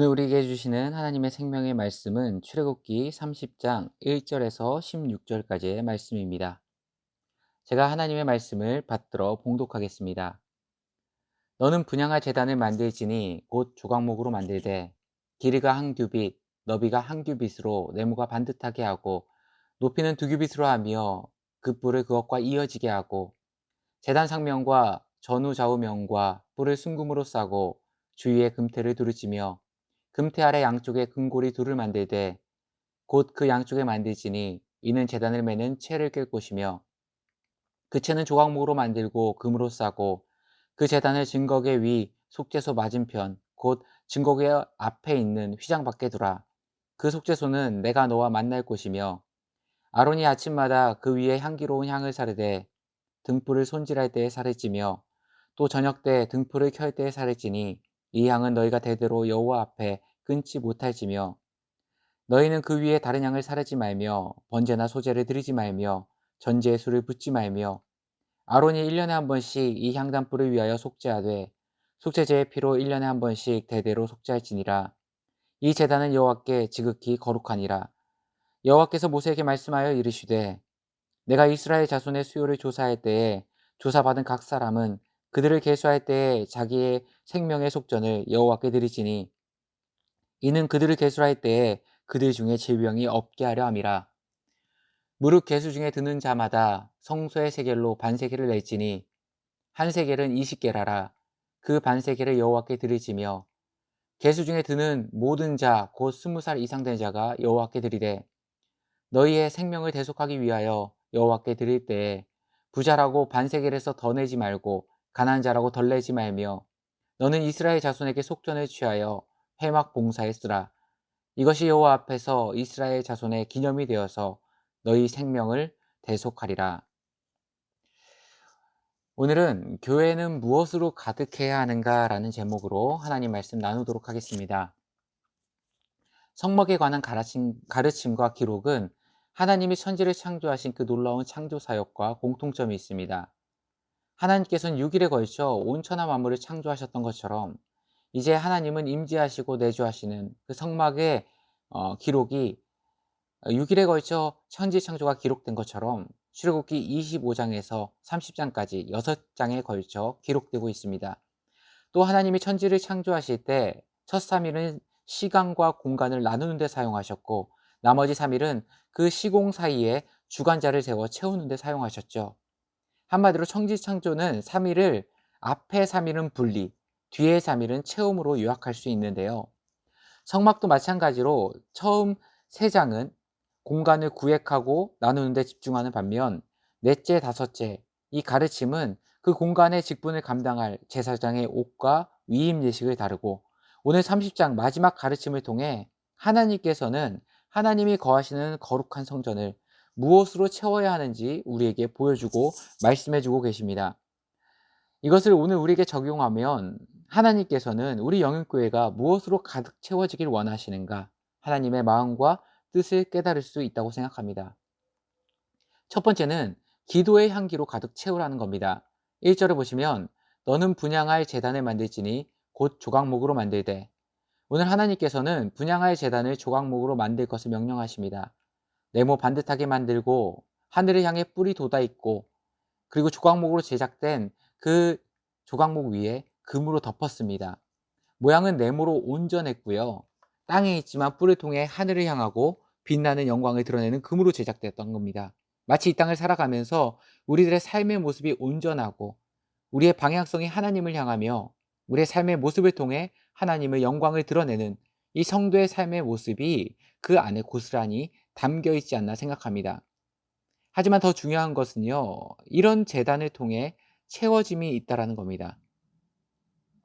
오늘 우리에게 주시는 하나님의 생명의 말씀은 출애굽기 30장 1절에서 16절까지의 말씀입니다. 제가 하나님의 말씀을 받들어 봉독하겠습니다. 너는 분양할 재단을 만들지니 곧 조각목으로 만들되 길이가 한 규빗, 너비가 한 규빗으로 네모가 반듯하게 하고 높이는 두 규빗으로 하며 그 뿔을 그것과 이어지게 하고 재단 상면과 전후 좌우면과 뿔을 순금으로 싸고 주위에 금태를 두르지며 금태 아래 양쪽에 금고리 둘을 만들되 곧 그 양쪽에 만들지니 이는 재단을 매는 채를 낄 곳이며 그 채는 조각목으로 만들고 금으로 싸고 그 재단을 증거계 위 속죄소 맞은편 곧 증거계 앞에 있는 휘장 밖에 두라. 그 속죄소는 내가 너와 만날 곳이며 아론이 아침마다 그 위에 향기로운 향을 사르되 등불을 손질할 때에 사르지며 또 저녁 때 등불을 켤 때에 사르지니 이 향은 너희가 대대로 여호와 앞에 끊지 못할지며 너희는 그 위에 다른 양을 사르지 말며 번제나 소제를 드리지 말며 전제의 술을 붓지 말며 아론이 1년에 한 번씩 이 향단불을 위하여 속죄하되 속죄제의 피로 1년에 한 번씩 대대로 속죄할지니라. 이 제단은 여호와께 지극히 거룩하니라. 여호와께서 모세에게 말씀하여 이르시되 내가 이스라엘 자손의 수요를 조사할 때에 조사받은 각 사람은 그들을 계수할 때에 자기의 생명의 속전을 여호와께 드리지니 이는 그들을 계수할 때에 그들 중에 질병이 없게 하려 함이라. 무릇 계수 중에 드는 자마다 성소의 세겔로 반세겔을 낼지니 한 세겔은 20개라라. 그 반세겔을 여호와께 드리지며 계수 중에 드는 모든 자 곧 스무 살 이상 된 자가 여호와께 드리되 너희의 생명을 대속하기 위하여 여호와께 드릴 때에 부자라고 반세겔에서 더 내지 말고 가난한 자라고 덜 내지 말며 너는 이스라엘 자손에게 속전을 취하여 회막 봉사에 쓰라. 이것이 여호와 앞에서 이스라엘 자손의 기념이 되어서 너희 생명을 대속하리라. 오늘은 교회는 무엇으로 가득해야 하는가라는 제목으로 하나님 말씀 나누도록 하겠습니다. 성막에 관한 가르침, 가르침과 기록은 하나님이 천지를 창조하신 그 놀라운 창조 사역과 공통점이 있습니다. 하나님께서는 6일에 걸쳐 온 천하 만물을 창조하셨던 것처럼 이제 하나님은 임재하시고 내주하시는 그 성막의 어, 기록이 6일에 걸쳐 천지 창조가 기록된 것처럼 출애굽기 25장에서 30장까지 6장에 걸쳐 기록되고 있습니다. 또 하나님이 천지를 창조하실 때 첫 3일은 시간과 공간을 나누는 데 사용하셨고 나머지 3일은 그 시공 사이에 주관자를 세워 채우는 데 사용하셨죠. 한마디로 청지창조는 3일을 앞에 3일은 분리, 뒤에 3일은 체험으로 요약할 수 있는데요. 성막도 마찬가지로 처음 3장은 공간을 구획하고 나누는 데 집중하는 반면 넷째, 다섯째 이 가르침은 그 공간의 직분을 감당할 제사장의 옷과 위임 예식을 다루고 오늘 30장 마지막 가르침을 통해 하나님께서는 하나님이 거하시는 거룩한 성전을 무엇으로 채워야 하는지 우리에게 보여주고 말씀해주고 계십니다. 이것을 오늘 우리에게 적용하면 하나님께서는 우리 영역교회가 무엇으로 가득 채워지길 원하시는가 하나님의 마음과 뜻을 깨달을 수 있다고 생각합니다. 첫 번째는 기도의 향기로 가득 채우라는 겁니다. 1절을 보시면 너는 분양할 재단을 만들지니 곧 조각목으로 만들되 오늘 하나님께서는 분양할 재단을 조각목으로 만들 것을 명령하십니다. 네모 반듯하게 만들고 하늘을 향해 뿔이 돋아 있고 그리고 조각목으로 제작된 그 조각목 위에 금으로 덮었습니다. 모양은 네모로 온전했고요. 땅에 있지만 뿔을 통해 하늘을 향하고 빛나는 영광을 드러내는 금으로 제작되었던 겁니다. 마치 이 땅을 살아가면서 우리들의 삶의 모습이 온전하고 우리의 방향성이 하나님을 향하며 우리의 삶의 모습을 통해 하나님의 영광을 드러내는 이 성도의 삶의 모습이 그 안에 고스란히 담겨 있지 않나 생각합니다. 하지만 더 중요한 것은요, 이런 재단을 통해 채워짐이 있다라는 겁니다.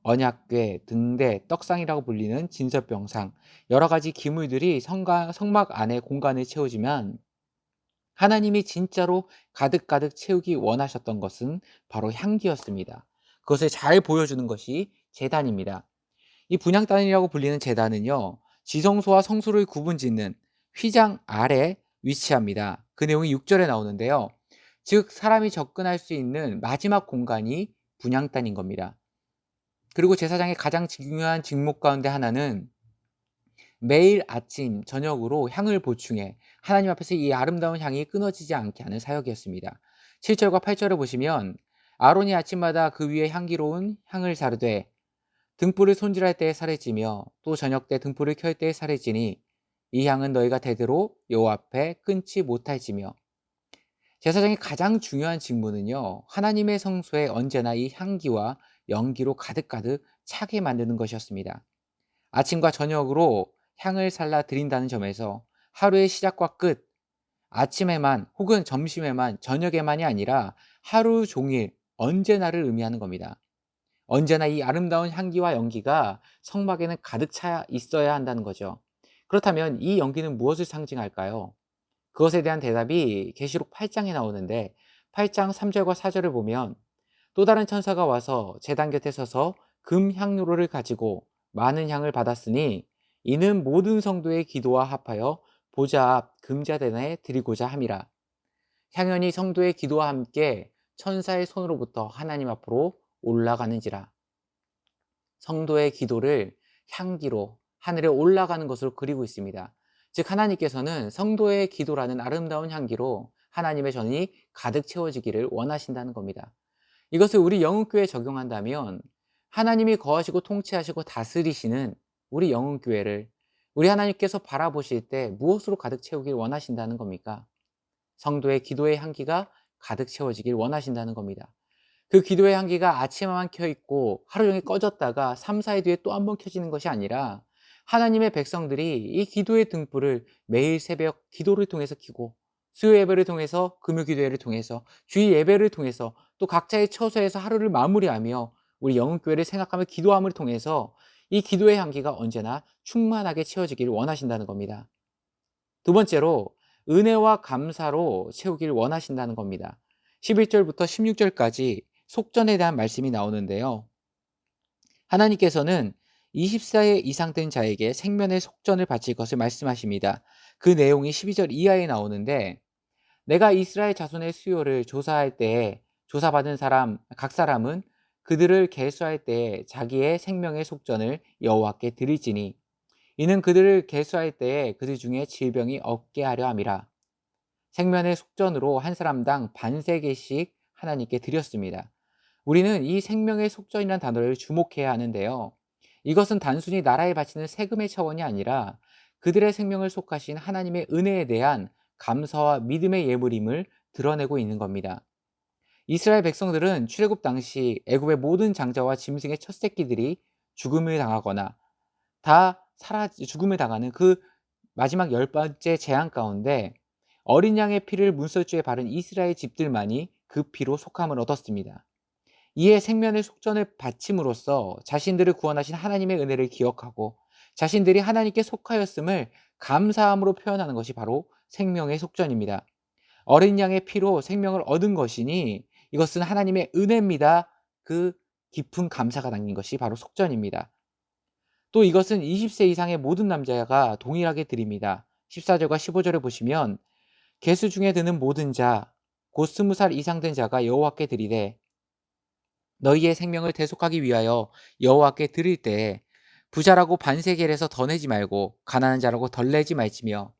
언약궤, 등대, 떡상이라고 불리는 진설병상, 여러 가지 기물들이 성가, 성막 안에 공간을 채워지면 하나님이 진짜로 가득가득 채우기 원하셨던 것은 바로 향기였습니다. 그것을 잘 보여주는 것이 재단입니다. 이 분양단이라고 불리는 재단은요, 지성소와 성소를 구분 짓는 휘장 아래 위치합니다. 그 내용이 6절에 나오는데요. 즉 사람이 접근할 수 있는 마지막 공간이 분양단인 겁니다. 그리고 제사장의 가장 중요한 직목 가운데 하나는 매일 아침, 저녁으로 향을 보충해 하나님 앞에서 이 아름다운 향이 끊어지지 않게 하는 사역이었습니다. 7절과 8절을 보시면 아론이 아침마다 그 위에 향기로운 향을 사르되 등불을 손질할 때에 사례지며 또 저녁 때 등불을 켤 때에 사례지니 이 향은 너희가 대대로 여호와 앞에 끊지 못할지며 제사장의 가장 중요한 직무는요 하나님의 성소에 언제나 이 향기와 연기로 가득가득 차게 만드는 것이었습니다. 아침과 저녁으로 향을 살라 드린다는 점에서 하루의 시작과 끝, 아침에만 혹은 점심에만 저녁에만이 아니라 하루 종일 언제나를 의미하는 겁니다. 언제나 이 아름다운 향기와 연기가 성막에는 가득 차 있어야 한다는 거죠. 그렇다면 이 연기는 무엇을 상징할까요? 그것에 대한 대답이 계시록 8장에 나오는데 8장 3절과 4절을 보면 또 다른 천사가 와서 제단 곁에 서서 금 향로를 가지고 많은 향을 받았으니 이는 모든 성도의 기도와 합하여 보좌 앞 금자대나에 드리고자 함이라. 향연이 성도의 기도와 함께 천사의 손으로부터 하나님 앞으로 올라가는지라. 성도의 기도를 향기로 하늘에 올라가는 것으로 그리고 있습니다. 즉 하나님께서는 성도의 기도라는 아름다운 향기로 하나님의 전이 가득 채워지기를 원하신다는 겁니다. 이것을 우리 영흥교회에 적용한다면 하나님이 거하시고 통치하시고 다스리시는 우리 영흥교회를 우리 하나님께서 바라보실 때 무엇으로 가득 채우길 원하신다는 겁니까? 성도의 기도의 향기가 가득 채워지길 원하신다는 겁니다. 그 기도의 향기가 아침에만 켜 있고 하루 종일 꺼졌다가 3, 4일 뒤에 또 한 번 켜지는 것이 아니라 하나님의 백성들이 이 기도의 등불을 매일 새벽 기도를 통해서 켜고 수요 예배를 통해서 금요 기도회를 통해서 주일 예배를 통해서 또 각자의 처소에서 하루를 마무리하며 우리 영흥교회를 생각하며 기도함을 통해서 이 기도의 향기가 언제나 충만하게 채워지기를 원하신다는 겁니다. 두 번째로 은혜와 감사로 채우기를 원하신다는 겁니다. 11절부터 16절까지 속전에 대한 말씀이 나오는데요. 하나님께서는 24세 이상 된 자에게 생면의 속전을 바칠 것을 말씀하십니다. 그 내용이 12절 이하에 나오는데 내가 이스라엘 자손의 수요를 조사할 때에 조사받은 사람 각 사람은 그들을 계수할 때에 자기의 생명의 속전을 여호와께 드리지니 이는 그들을 계수할 때에 그들 중에 질병이 없게 하려 함이라. 생면의 속전으로 한 사람당 반세 개씩 하나님께 드렸습니다. 우리는 이 생명의 속전이라는 단어를 주목해야 하는데요. 이것은 단순히 나라에 바치는 세금의 차원이 아니라 그들의 생명을 속하신 하나님의 은혜에 대한 감사와 믿음의 예물임을 드러내고 있는 겁니다. 이스라엘 백성들은 출애굽 당시 애굽의 모든 장자와 짐승의 첫 새끼들이 죽음을 당하거나 다 사라 죽음을 당하는 그 마지막 열 번째 재앙 가운데 어린 양의 피를 문설주에 바른 이스라엘 집들만이 그 피로 속함을 얻었습니다. 이에 생면의 속전을 바침으로써 자신들을 구원하신 하나님의 은혜를 기억하고 자신들이 하나님께 속하였음을 감사함으로 표현하는 것이 바로 생명의 속전입니다. 어린 양의 피로 생명을 얻은 것이니 이것은 하나님의 은혜입니다. 그 깊은 감사가 담긴 것이 바로 속전입니다. 또 이것은 20세 이상의 모든 남자가 동일하게 드립니다. 14절과 15절을 보시면 개수 중에 드는 모든 자, 곧 스무 살 이상 된 자가 여호와께 드리되 너희의 생명을 대속하기 위하여 여호와께 드릴 때에 부자라고 반세겔에서 더 내지 말고 가난한 자라고 덜 내지 말지며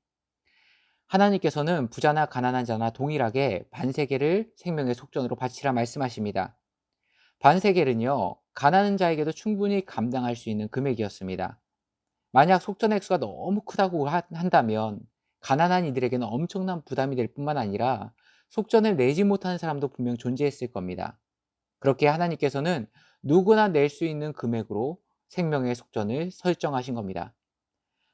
하나님께서는 부자나 가난한 자나 동일하게 반세겔을 생명의 속전으로 바치라 말씀하십니다. 반세겔은요 가난한 자에게도 충분히 감당할 수 있는 금액이었습니다. 만약 속전 액수가 너무 크다고 한다면 가난한 이들에게는 엄청난 부담이 될 뿐만 아니라 속전을 내지 못하는 사람도 분명 존재했을 겁니다. 그렇게 하나님께서는 누구나 낼 수 있는 금액으로 생명의 속전을 설정하신 겁니다.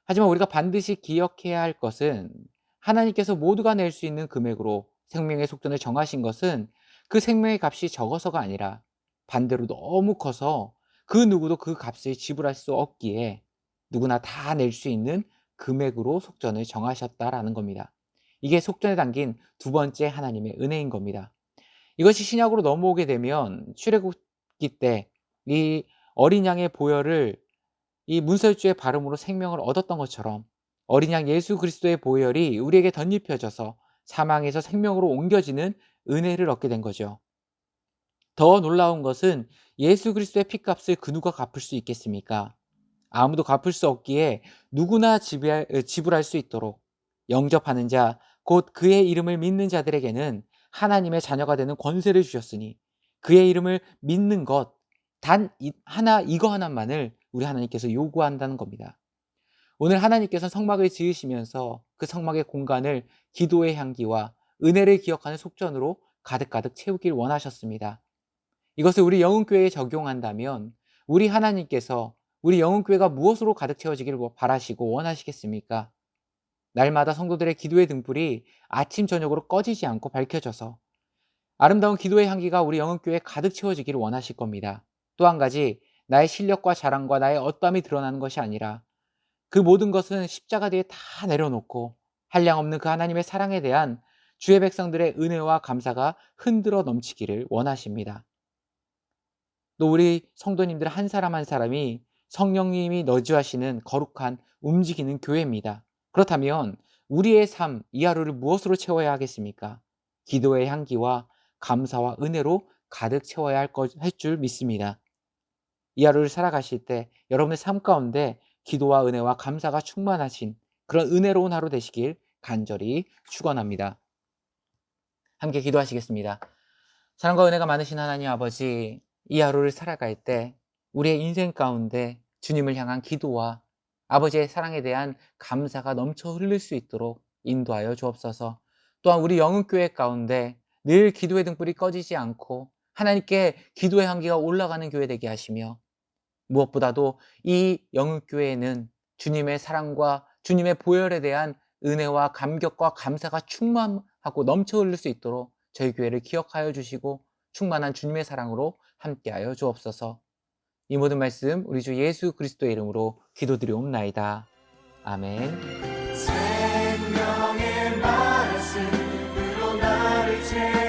하지만 우리가 반드시 기억해야 할 것은 하나님께서 모두가 낼 수 있는 금액으로 생명의 속전을 정하신 것은 그 생명의 값이 적어서가 아니라 반대로 너무 커서 그 누구도 그 값을 지불할 수 없기에 누구나 다 낼 수 있는 금액으로 속전을 정하셨다라는 겁니다. 이게 속전에 담긴 두 번째 하나님의 은혜인 겁니다. 이것이 신약으로 넘어오게 되면 출애굽기 때 이 어린 양의 보혈을 이 문설주의 발음으로 생명을 얻었던 것처럼 어린 양 예수 그리스도의 보혈이 우리에게 덧입혀져서 사망에서 생명으로 옮겨지는 은혜를 얻게 된 거죠. 더 놀라운 것은 예수 그리스도의 피값을 그 누가 갚을 수 있겠습니까? 아무도 갚을 수 없기에 누구나 어, 지불할 수 있도록 영접하는 자, 곧 그의 이름을 믿는 자들에게는 하나님의 자녀가 되는 권세를 주셨으니 그의 이름을 믿는 것, 단 이- 하나, 이거 하나만을 우리 하나님께서 요구한다는 겁니다. 오늘 하나님께서 성막을 지으시면서 그 성막의 공간을 기도의 향기와 은혜를 기억하는 속전으로 가득가득 채우길 원하셨습니다. 이것을 우리 영흥교회에 적용한다면 우리 하나님께서 우리 영흥교회가 무엇으로 가득 채워지기를 바라시고 원하시겠습니까? 날마다 성도들의 기도의 등불이 아침 저녁으로 꺼지지 않고 밝혀져서 아름다운 기도의 향기가 우리 영흥교회에 가득 채워지기를 원하실 겁니다. 또 한 가지 나의 실력과 자랑과 나의 엇밤이 드러나는 것이 아니라 그 모든 것은 십자가 뒤에 다 내려놓고 한량 없는 그 하나님의 사랑에 대한 주의 백성들의 은혜와 감사가 흔들어 넘치기를 원하십니다. 또 우리 성도님들 한 사람 한 사람이 성령님이 너지하시는 거룩한 움직이는 교회입니다. 그렇다면 우리의 삶, 이 하루를 무엇으로 채워야 하겠습니까? 기도의 향기와 감사와 은혜로 가득 채워야 할 줄 믿습니다. 이 하루를 살아가실 때 여러분의 삶 가운데 기도와 은혜와 감사가 충만하신 그런 은혜로운 하루 되시길 간절히 축원합니다. 함께 기도하시겠습니다. 사랑과 은혜가 많으신 하나님 아버지, 이 하루를 살아갈 때 우리의 인생 가운데 주님을 향한 기도와 아버지의 사랑에 대한 감사가 넘쳐 흐를 수 있도록 인도하여 주옵소서. 또한 우리 영흥교회 가운데 늘 기도의 등불이 꺼지지 않고 하나님께 기도의 향기가 올라가는 교회 되게 하시며 무엇보다도 이 영흥교회에는 주님의 사랑과 주님의 보혈에 대한 은혜와 감격과 감사가 충만하고 넘쳐 흐를 수 있도록 저희 교회를 기억하여 주시고 충만한 주님의 사랑으로 함께하여 주옵소서. 이 모든 말씀 우리 주 예수 그리스도의 이름으로 기도드리옵나이다. 아멘. 생명의 말씀으로 나를 채